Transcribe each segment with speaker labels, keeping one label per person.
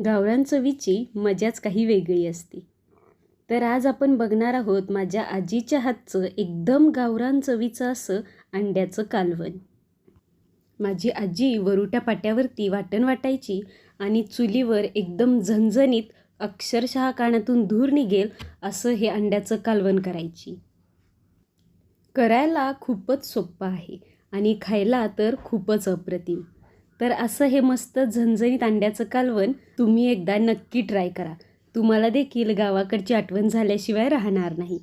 Speaker 1: गावरान चवीची मजाच काही वेगळी असते. तर आज आपण बघणार आहोत माझ्या आजीच्या हातचं एकदम गावरान चवीचं असं अंड्याचं कालवण. माझी आजी वरुट्या पाट्यावरती वाटण वाटायची आणि चुलीवर एकदम झणझणीत अक्षरशः कानातून धूर निघेल असं हे अंड्याचं कालवण करायची. करायला खूपच सोपं आहे आणि खायला तर खूपच अप्रतिम. तर असं हे मस्त झणझणीत अंड्याचं कालवण तुम्ही एकदा नक्की ट्राय करा. तुम्हाला देखील गावाकडची आठवण झाल्याशिवाय राहणार नाही.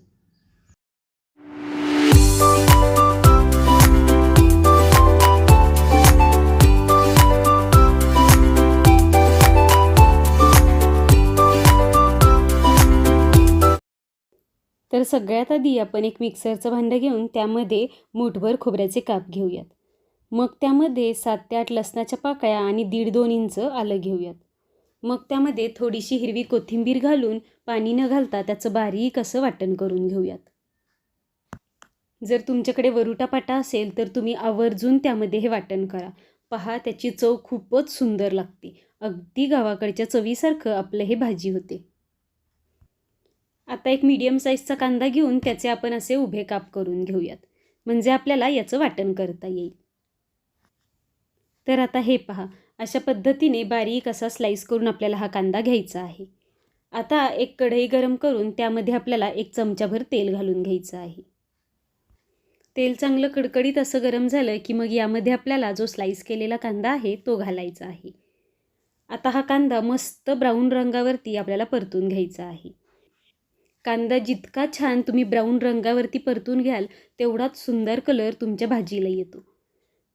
Speaker 1: तर सगळ्यात आधी आपण एक मिक्सरचं भांडं घेऊन त्यामध्ये मूठभर खोबऱ्याचे काप घेऊयात. मग त्यामध्ये सात ते आठ लसणाच्या पाकळ्या आणि दीड दोन इंच आलं घेऊयात. मग त्यामध्ये थोडीशी हिरवी कोथिंबीर घालून पाणी न घालता त्याचं बारीक असं वाटण करून घेऊयात. जर तुमच्याकडे वरुटापाटा असेल तर तुम्ही आवर्जून त्यामध्ये हे वाटण करा. पहा त्याची चव खूपच सुंदर लागते. अगदी गावाकडच्या चवीसारखं आपलं हे भाजी होते. आता एक मीडियम साईजचा कांदा घेऊन त्याचे आपण असे उभे काप करून घेऊयात. म्हणजे आपल्याला याचं वाटण करता येईल. तर आता हे पहा. अशा पद्धतीने बारीक असा स्लाईस करून आपल्याला हा कांदा घ्यायचा आहे. आता एक कढई गरम करून त्यामध्ये आपल्याला एक चमचाभर तेल घालून घ्यायचं आहे. तेल चांगलं कडकडीत असं गरम झालं की मग यामध्ये आपल्याला जो स्लाईस केलेला कांदा आहे तो घालायचा आहे. आता हा कांदा मस्त ब्राऊन रंगावरती आपल्याला परतून घ्यायचा आहे. कांदा जितका छान तुम्ही ब्राऊन रंगावरती परतून घ्याल तेवढाच सुंदर कलर तुमच्या भाजीला येतो.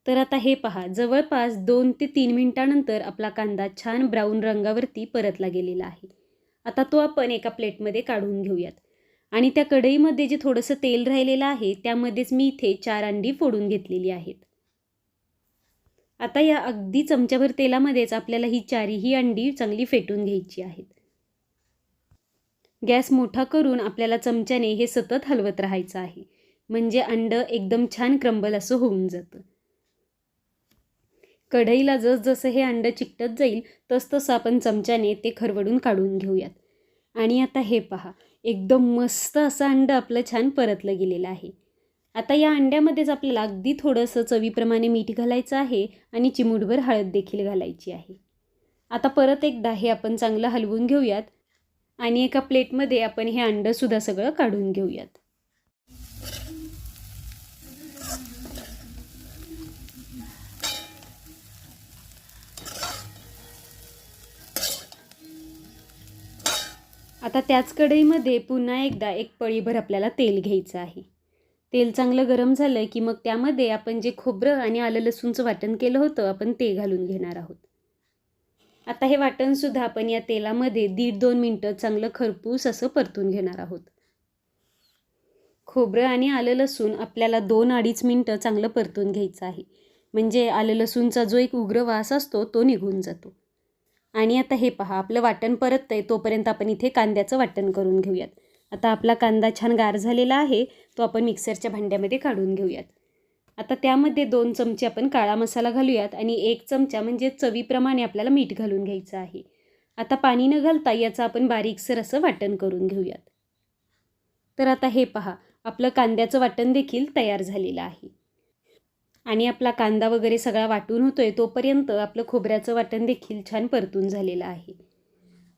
Speaker 1: तर आता हे पहा. जवळपास दोन ते तीन मिनटानंतर आपला कांदा छान ब्राऊन रंगावरती परतला गेलेला आहे. आता तो आपण एका प्लेटमध्ये काढून घेऊयात. आणि त्या कढईमध्ये जे थोडंसं तेल राहिलेलं आहे त्यामध्येच मी इथे चार अंडी फोडून घेतलेली आहेत. आता या अगदी चमच्याभर तेलामध्येच आपल्याला ही चारीही अंडी चांगली फेटून घ्यायची आहेत. गॅस मोठा करून आपल्याला चमच्याने हे सतत हलवत राहायचं आहे. म्हणजे अंड एकदम छान क्रंबल असं होऊन जातं. कढईला जसजसं हे अंडं चिकटत जाईल तसतसं आपण चमच्याने ते खरवडून काढून घेऊयात. आणि आता हे पहा एकदम मस्त असं अंडं आपलं छान परतलं गेलेलं आहे. आता या अंड्यामध्येच आपल्याला अगदी थोडंसं चवीप्रमाणे मीठ घालायचं आहे आणि चिमूटभर हळद देखील घालायची आहे. आता परत एकदा हे आपण चांगलं हलवून घेऊयात आणि एका प्लेटमध्ये आपण हे अंडंसुद्धा सगळं काढून घेऊयात. आता त्याच कढईमध्ये पुन्हा एकदा एक पळीभर आपल्याला तेल घ्यायचं आहे. तेल चांगलं गरम झालं की मग त्यामध्ये आपण जे खोबरं आणि आलं लसूणचं वाटण केलं होतं आपण ते घालून घेणार आहोत. आता हे वाटणसुद्धा आपण या तेलामध्ये दीड दोन मिनटं चांगलं खरपूस असं परतून घेणार आहोत. खोबरं आणि आलं लसूण आपल्याला दोन अडीच मिनटं चांगलं परतून घ्यायचं आहे. म्हणजे आलं लसूणचा जो एक उग्र वास असतो तो निघून जातो. आणि आता हे पहा आपलं वाटण परत आहे तोपर्यंत आपण इथे कांद्याचं वाटण करून घेऊयात. आता आपला कांदा छान गार झालेला आहे तो आपण मिक्सरच्या भांड्यामध्ये काढून घेऊयात. आता त्यामध्ये दोन चमचे आपण काळा मसाला घालूयात आणि एक चमचा म्हणजे चवीप्रमाणे आपल्याला मीठ घालून घ्यायचं आहे. आता पाणी न घालता याचं आपण बारीकसर असं वाटण करून घेऊयात. तर आता हे पहा आपलं कांद्याचं वाटण देखील तयार झालेलं आहे. आणि आपला कांदा वगैरे सगळा वाटून होतो आहे तोपर्यंत आपलं खोबऱ्याचं वाटण देखील छान परतून झालेलं आहे.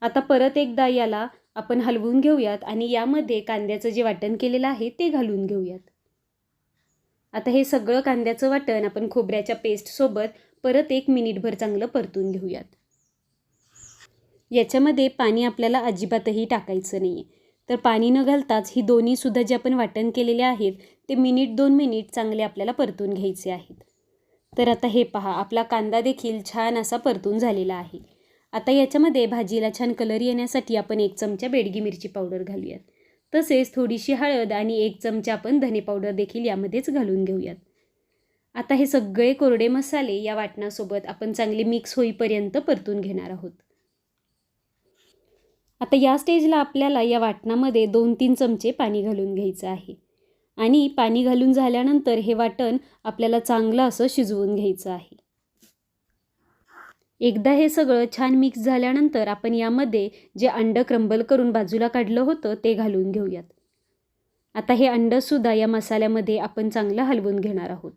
Speaker 1: आता परत एकदा याला आपण हलवून घेऊयात आणि यामध्ये कांद्याचं जे वाटण केलेलं आहे ते घालून घेऊयात. आता हे सगळं कांद्याचं वाटण आपण खोबऱ्याच्या पेस्टसोबत परत एक मिनिटभर चांगलं परतून घेऊयात. याच्यामध्ये पाणी आपल्याला अजिबातही टाकायचं नाही आहे तर पाणी न घालताच ही दोन्हीसुद्धा जे आपण वाटण केलेले आहेत ते मिनिट दोन मिनिट चांगले आपल्याला परतून घ्यायचे आहेत. तर आता हे पहा आपला कांदा देखील छान असा परतून झालेला आहे. आता याच्यामध्ये भाजीला छान कलर येण्यासाठी आपण एक चमचा बेडगी मिरची पावडर घालूयात. तसेच थोडीशी हळद आणि एक चमचा आपण धने पावडर देखील यामध्येच घालून घेऊयात. आता हे सगळे कोरडे मसाले या वाटणासोबत आपण चांगले मिक्स होईपर्यंत परतून घेणार आहोत. आता या स्टेजला आपल्याला या वाटणामध्ये दोन तीन चमचे पाणी घालून घ्यायचं आहे. आणि पाणी घालून झाल्यानंतर हे वाटण आपल्याला चांगलं असं शिजवून घ्यायचं आहे. एकदा हे सगळं छान मिक्स झाल्यानंतर आपण यामध्ये जे अंडं क्रंबल करून बाजूला काढलं होतं ते घालून घेऊयात. आता हे अंडंसुद्धा या मसाल्यामध्ये आपण चांगलं हलवून घेणार आहोत.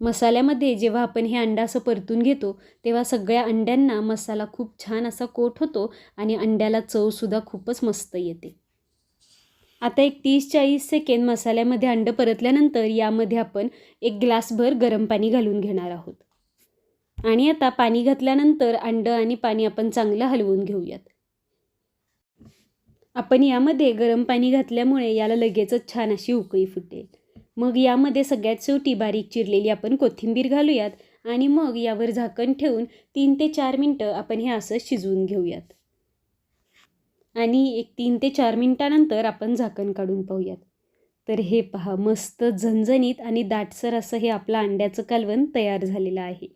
Speaker 1: मसाल्यामध्ये जेव्हा आपण हे अंडा असं परतून घेतो तेव्हा सगळ्या अंड्यांना मसाला खूप छान असा कोट होतो आणि अंड्याला चवसुद्धा खूपच मस्त येते. आता एक तीस चाळीस सेकेंद मसाल्यामध्ये अंडं परतल्यानंतर यामध्ये आपण एक ग्लासभर गरम पाणी घालून घेणार आहोत. आणि आता पाणी घातल्यानंतर अंडं आणि पाणी आपण चांगलं हलवून घेऊयात. आपण यामध्ये गरम पाणी घातल्यामुळे याला लगेचच छान अशी उकळी फुटेल. मग यामध्ये सगळ्यात शेवटी बारीक चिरलेली आपण कोथिंबीर घालूयात आणि मग यावर झाकण ठेवून तीन ते चार मिनटं आपण हे असं शिजवून घेऊयात. आणि एक तीन ते चार मिनटानंतर आपण झाकण काढून पाहूयात. तर हे पहा मस्त झणझणीत आणि दाटसर असं हे आपलं अंड्याचं कालवण तयार झालेलं आहे.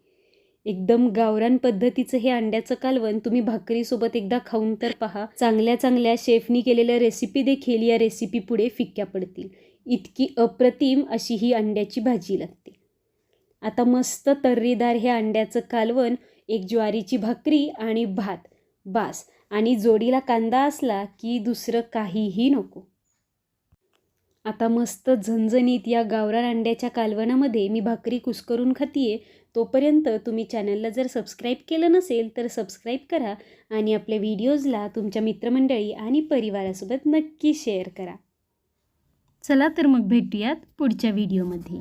Speaker 1: एकदम गावरान पद्धतीचं हे अंड्याचं कालवण तुम्ही भाकरीसोबत एकदा खाऊन तर पहा. चांगल्या चांगल्या शेफनी केलेल्या रेसिपी देखील या रेसिपी पुढे फिक्क्या पडतील. इतकी अप्रतिम अशी ही अंड्याची भाजी लागते. आता मस्त तर्रीदार हे अंड्याचं कालवण एक ज्वारीची भाकरी आणि भात बास. आणि जोडीला कांदा असला की दुसरं काहीही नको. आता मस्त झणझणीत या गावरान अंड्याच्या कालवणामध्ये मी भाकरी कुस्करून खातीये. तोपर्यंत तुम्ही चॅनलला जर सबस्क्राईब केलं नसेल तर सबस्क्राईब करा आणि आपल्या व्हिडिओजला तुमच्या मित्रमंडळी आणि परिवारासोबत नक्की शेअर करा. चला तर मग भेटूयात पुढच्या व्हिडिओमध्ये.